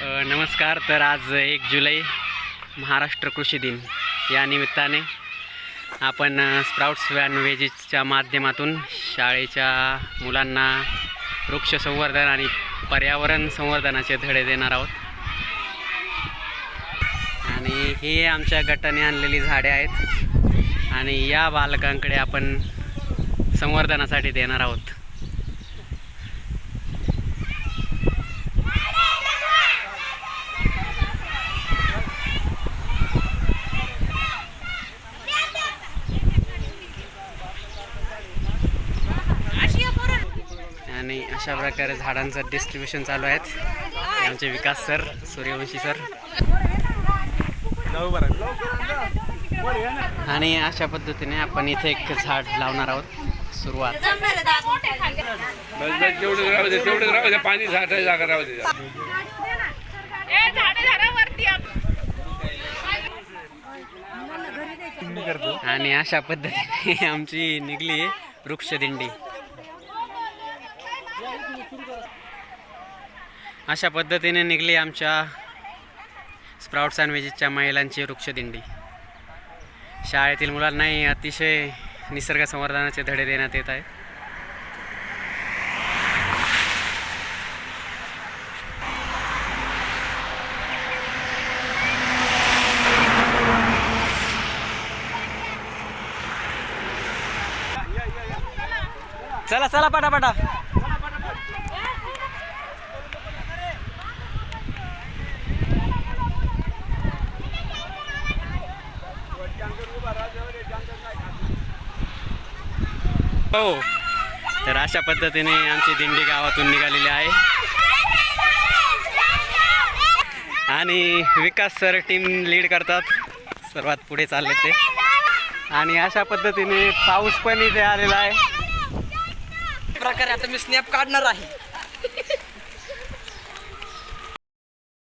नमस्कार तर आज एक जुलै महाराष्ट्र कृषी दिन. या निमित्ताने आपण स्प्राउट्स व्हॅन वेजेसच्या माध्यमातून शाळेच्या मुलांना वृक्ष संवर्धन आणि पर्यावरण संवर्धनाचे धडे देणार आहोत. आणि ही आमच्या गटाने आणलेली झाडे आहेत. आणि या बालकांकडे आपण संवर्धनासाठी देणार आहोत. आणि अशा प्रकारे झाडांचं डिस्ट्रीब्युशन चालू आहेत. आमचे विकास सर सूर्यवंशी सर. आणि अशा पद्धतीने आपण इथे एक झाड लावणार आहोत. सुरुवात. पाणी साठायला जागा राहू दे आणि अशा पद्धतीने आमची निघली वृक्षदिंडी. अशा पद्धतीने निघली आमच्या स्प्राउट्स अँड व्हेजेसच्या महिलांची वृक्षदिंडी. शाळेतील मुलांनाही अतिशय निसर्ग संवर्धनाचे धडे देण्यात येत आहेत. चला चला पटापटा. हो. तर अशा पद्धतीने आमची दिंडी गावातून निघालेली आहे. आणि विकास सर टीम लीड करतात. सर्वात पुढे चालले ते. आणि अशा पद्धतीने पाऊस पण इथे आलेला आहे. प्रकारे आता मी स्नॅप काढणार आहे.